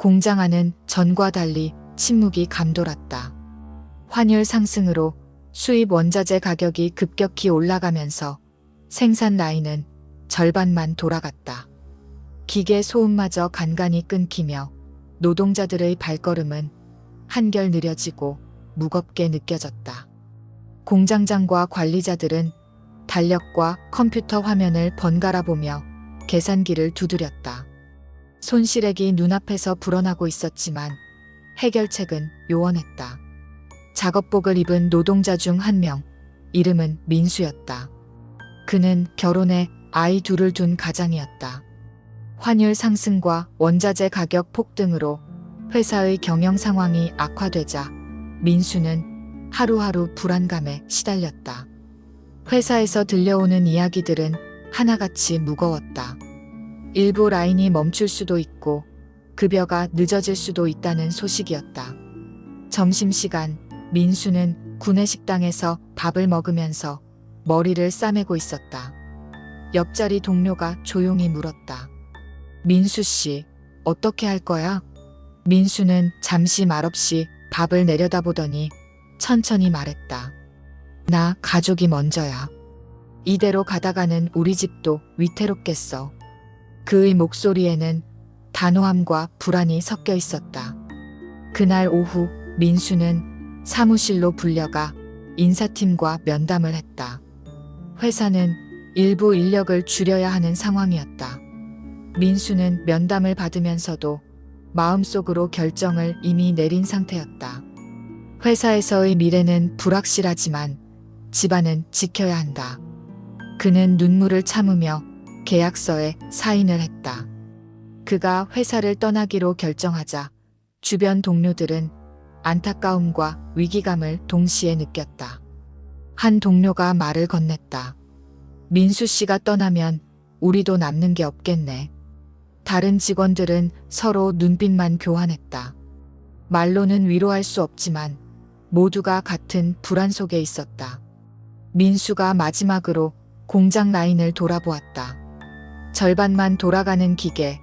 공장 안은 전과 달리 침묵이 감돌았다. 환율 상승으로 수입 원자재 가격이 급격히 올라가면서 생산 라인은 절반만 돌아갔다. 기계 소음마저 간간히 끊기며 노동자들의 발걸음은 한결 느려지고 무겁게 느껴졌다. 공장장과 관리자들은 달력과 컴퓨터 화면을 번갈아 보며 계산기를 두드렸다. 손시래기 눈앞에서 불어나고 있었지만 해결책은 요원했다. 작업복을 입은 노동자 중 한 명, 이름은 민수였다. 그는 결혼해 아이 둘을 둔 가장이었다. 환율 상승과 원자재 가격 폭등으로 회사의 경영 상황이 악화되자 민수는 하루하루 불안감에 시달렸다. 회사에서 들려오는 이야기들은 하나같이 무거웠다. 일부 라인이 멈출 수도 있고 급여가 늦어질 수도 있다는 소식이었다. 점심시간 민수는 구내 식당에서 밥을 먹으면서 머리를 싸매고 있었다. 옆자리 동료가 조용히 물었다. 민수 씨, 어떻게 할 거야? 민수는 잠시 말없이 밥을 내려다보더니 천천히 말했다. 나 가족이 먼저야. 이대로 가다가는 우리 집도 위태롭겠어. 그의 목소리에는 단호함과 불안이 섞여 있었다. 그날 오후 민수는 사무실로 불려가 인사팀과 면담을 했다. 회사는 일부 인력을 줄여야 하는 상황이었다. 민수는 면담을 받으면서도 마음속으로 결정을 이미 내린 상태였다. 회사에서의 미래는 불확실하지만 집안은 지켜야 한다. 그는 눈물을 참으며 계약서에 사인을 했다. 그가 회사를 떠나기로 결정하자 주변 동료들은 안타까움과 위기감을 동시에 느꼈다. 한 동료가 말을 건넸다. 민수 씨가 떠나면 우리도 남는 게 없겠네. 다른 직원들은 서로 눈빛만 교환했다. 말로는 위로할 수 없지만 모두가 같은 불안 속에 있었다. 민수가 마지막으로 공장 라인을 돌아보았다. 절반만 돌아가는 기계,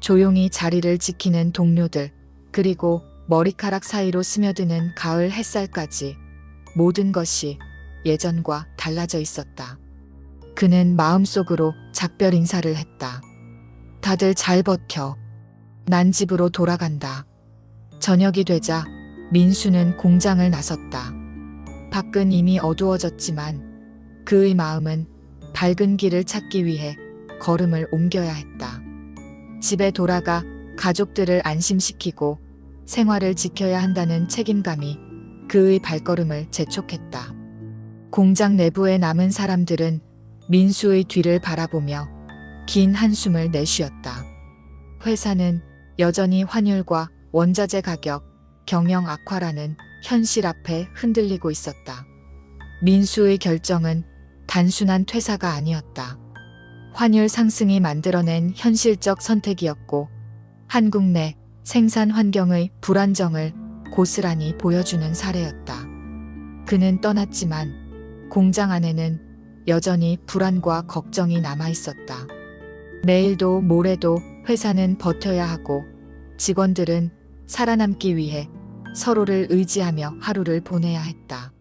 조용히 자리를 지키는 동료들, 그리고 머리카락 사이로 스며드는 가을 햇살까지 모든 것이 예전과 달라져 있었다. 그는 마음속으로 작별 인사를 했다. 다들 잘 버텨. 난 집으로 돌아간다. 저녁이 되자 민수는 공장을 나섰다. 밖은 이미 어두워졌지만 그의 마음은 밝은 길을 찾기 위해 걸음을 옮겨야 했다. 집에 돌아가 가족들을 안심시키고 생활을 지켜야 한다는 책임감이 그의 발걸음을 재촉했다. 공장 내부에 남은 사람들은 민수의 뒤를 바라보며 긴 한숨을 내쉬었다. 회사는 여전히 환율과 원자재 가격, 경영 악화라는 현실 앞에 흔들리고 있었다. 민수의 결정은 단순한 퇴사가 아니었다. 환율 상승이 만들어낸 현실적 선택이었고 한국 내 생산 환경의 불안정을 고스란히 보여주는 사례였다. 그는 떠났지만 공장 안에는 여전히 불안과 걱정이 남아 있었다. 내일도 모레도 회사는 버텨야 하고 직원들은 살아남기 위해 서로를 의지하며 하루를 보내야 했다.